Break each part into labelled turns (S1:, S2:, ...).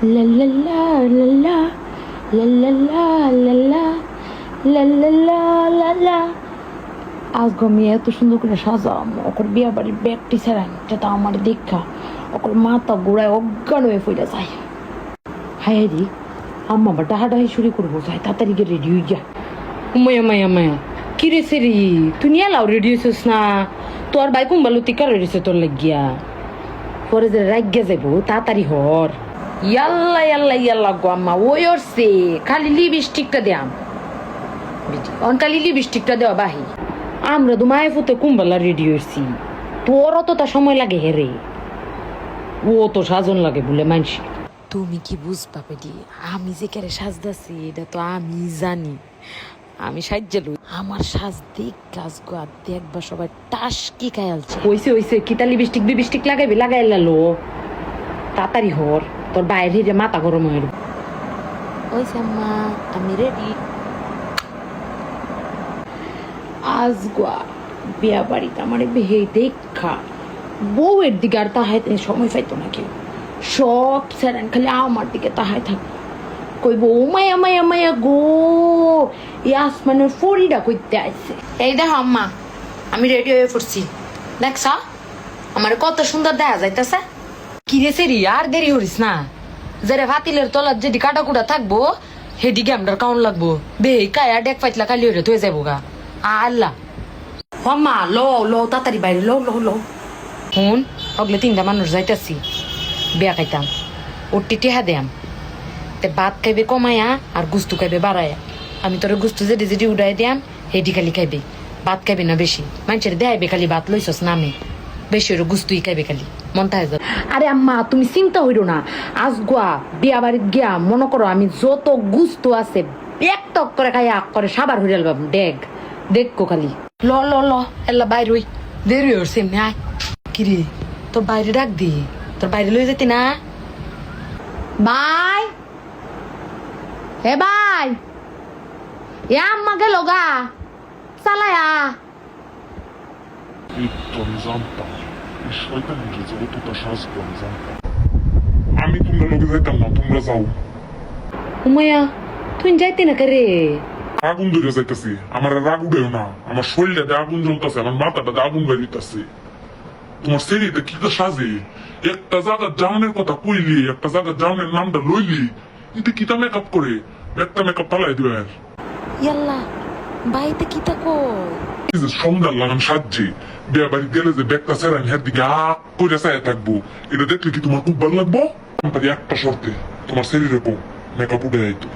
S1: লাল্লাল্লা লাল্লা লাল্লাল্লা লাল্লা লাল্লাল্লা লাল্লা আজকে আমি এত সুন্দর করে সাজাম। ওকর বিয়া বাড়ির ব্যাগটি ছাড়াই যেটা আমার দীক্ষা ওকর মাথা গোড়ায় অজ্ঞান হয়ে ফুলে যায়। হায় রে, আম্মা আবার ডাহাডাহি শুরু করব যায়, তাড়াতাড়ি গিয়ে রেডি হয়ে যা। মায়া মায়া মায়া কি রে সেরি? তুই নিয়ে লাও রেডি হয়েছিস না? তোর বাইকুম বালু তিকার রেডিছে তোর লাগিয়া। পরে যে রাগ্যা যাইব, তাড়াতাড়ি হর। ইয়াল্লা ইয়াল্লা ইয়াল্লা গো আম্মা ওই ওরছে খালি লিপস্টিকটা দেয়াম অন খালি লিপস্টিকটা দেওয়া বাহি। আমরা তো মায়ের ফুতে কুম্বালা রেডি হয়েছি। তোর অতটা সময় লাগে হেরে ও তো সাজন লাগে বলে মানসি তুমি কি বুঝবা পেটি আমি যে কেরে সাজদাছি এটা তো আমি জানি। আমি সাজ্জা লই। আমার সাজ দেখ কাজ গো আর দেখবা সবাই টাস কি খায়ালছে হইছে হইছে কিতা লিপস্টিক বিবিস্টিক লাগাইবি? লাগাই লালো তাড়াতাড়ি হর তোর বাইরে যে মাথা গরম হয়ে ওইছে আম্মা আমি রেডি আজ গোয়া বিয়া বাড়িতে আমার বেহে দেখা। বউয়ের দিকে আর তাহাই সময় পাইতো না কেউ। সব স্যারেন খালি আমার দিকে তাহাই থাকতো। কইব ও মায়া মায়া মায়া গো এই আসমানের ফরিটা কইতে আইছে। এই দেখো আম্মা আমি রেডি হয়ে পড়ছি। দেখছ? আমার কত সুন্দর দেখা যাইতেছে। কি রে সেরি আর দেরি করিস না। যারে ভাতিলের তলার যেদি কাটা কুটা থাকব সেদিকে আমরা কাউন লাগবো। দে কায়া ডেক পাইতলা কালি হয়ে তুই যাব গা। আল্লাহ। আম্মা লো লো তাড়াতাড়ি বাইরে লো লো লো শুন অগলে তিনটা মানুষ যাইতাছি। বিয়া খাইতাম। ওর টিটি হা দেয়াম। তে ভাত খাইবে কমায়া, আর গুস্তু খাইবে বাড়ায়া। আমি তোর গুস্তু যেটি যেটি উড়াই দিয়াম হেডি খালি খাইবে। ভাত খাইবে না বেশি। মানুষের দেয়াইবে খালি ভাত, লইছস নামে। বেশি ওর গুস্তুই খাইবে খালি মন তাই আরে আম্মা তুমি চিন্তা হইরো না। আজ গোয়া বিয়া বাড়িত গিয়া মনে করো আমি যত গুস্তু আছে এক টক করে খাই আক করে সাবার হইরে আলবাম দেখ দেখো খালি। ল ল ল এল্লা বাইরে হই। দেরি হচ্ছে এমনি আয়। কিরে তোর বাইরে ডাক দি। তোর বাইরে লই যেতি না? বাই হে বাই এ আম্মা গেল গা। চালায়া।
S2: জানতাম এই শয়তানের যে অতটা সাজবো আমি জানতাম আমি তোমরা লোকে যাইতাম না তোমরা যাও।
S1: উমায়া তুই যাইতি না রে
S2: আগুন ধরে যাইতেছি। আমার রাগ উঠেও না। আমার শরীরটাতে আগুন জ্বলতেছে আমার মাথাটাতে আগুন বেরিতেছে তোমার শরীরটা কি তো সাজে? একটা জায়গা জাউনের কথা কইলি একটা জায়গা জাউনের নামটা লইলি কিন্তু কিতা মেকআপ করে? একটা মেকআপ পালাই দিবে
S1: ইয়াল্লা বাইতে কি তা কই
S2: সন্ধ্যা লাগান সাজছে। বিয়া বাড়ি গেলে যে ব্যাগটা সেরান হের দিকে আ করে চায় থাকব এটা দেখলে কি তোমার খুব ভালো লাগবো পারি একটা শর্তে তোমার শরীরে কম মেকআপ উঠে যাইতো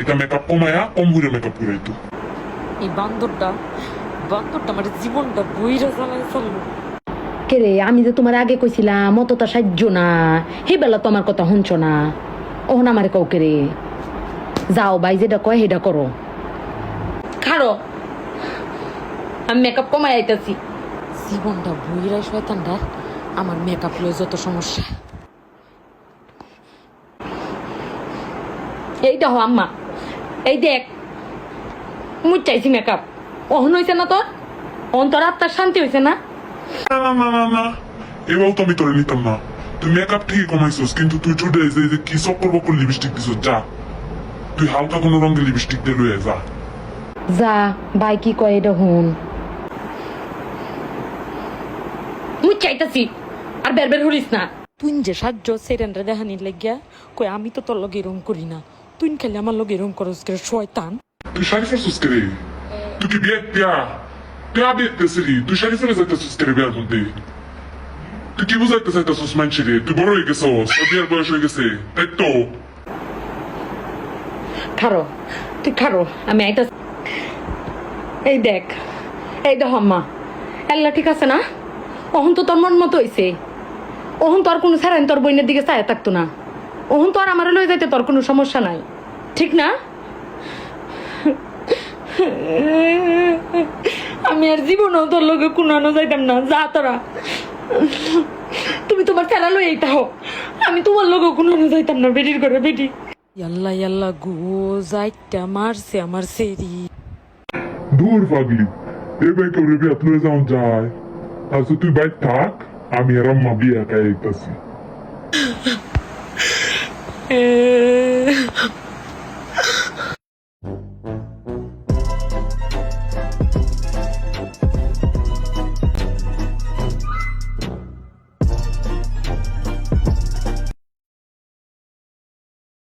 S2: এটা মেকআপ কমায়া কম করে মেকআপ করে যাইতো
S3: এই বান্দরটা বান্দরটা আমার জীবনটা বইরা জ্বালায় ফেলল
S1: কে রে আমি যে তোমার আগে কইছিলাম অতটা সাহায্য না হে বেলা তো আমার কথা শুনছ না ওহন আমার কাউকে রে যাও ভাই যেটা কয় সেটা করো খারো আমি মেকআপ কমাই আইতাছি
S3: জীবনটা বইরা শয়তানটা আমার মেকআপ লয় যত সমস্যা।
S1: এই দেখো আম্মা এই দেখ মুই চাইছি মেকআপ অহন হয়েছে না তোর? অহন তোর আত্মার শান্তি হয়েছে না?
S2: এবার তো আমি তোরে নিতাম না। তুই মেকআপ ঠিকই কমাইছিস কিন্তু তুই ছোট যে কি চক্কর বক্কর লিপস্টিক দিছিস যা। তুই হালকা কোনো রঙের লিপস্টিক দিয়ে লয়ে যা।
S1: যা ভাই কি কয় এটা হুন আর বের বের হরিস না।
S3: তুই যে সাহায্য সেরেনরা দেখানি লাগিয়া কই আমি তো তোর লগে এরম করি না। তুই খালি আমার লগে এরম করস করে শয়তান।
S2: তুই শাড়ি ফেলছিস কে রে তুই কি বিয়ে তুই শাড়ি ফেলে যাইতেছিস কে রে বিয়ার মধ্যে? তুই কি বুঝাইতে চাইতেছিস রে তুই বড় হয়ে গেছস তোর বিয়ার বয়স হয়ে গেছে তাই তো?
S1: খারো তুই খারো আমি আইতা এই দেখ এই দেখ আম্মা। এল্লা ঠিক আছে না? অহন তো তোর মন মতো হইছে। অহন তোর কোনো ছাড়েন তোর বইনের দিকে চায় থাকতো না। অহন তো আর আমার লয়ে যাইতে তোর কোনো সমস্যা নাই। ঠিক না? আমি আর জীবনও তোর লোকে কুনানো যাইতাম না, যা তোরা। তুমি তোমার ফেরা লই এইটা হোক আমি তোমার লোকে কুনানো যাইতাম না, বেটির করে বেটি।
S3: ইয়াল্লা ইয়াল্লা, গো, যাইটা মারছে আমার সেরি।
S2: দূর পাগলি। এ ভাই কেউ রে বিয়াত যাওয়া যায়। আচ্ছা তুই বাইক থাক আমি আর আম্মা বিয়া খাইতেছি
S1: এ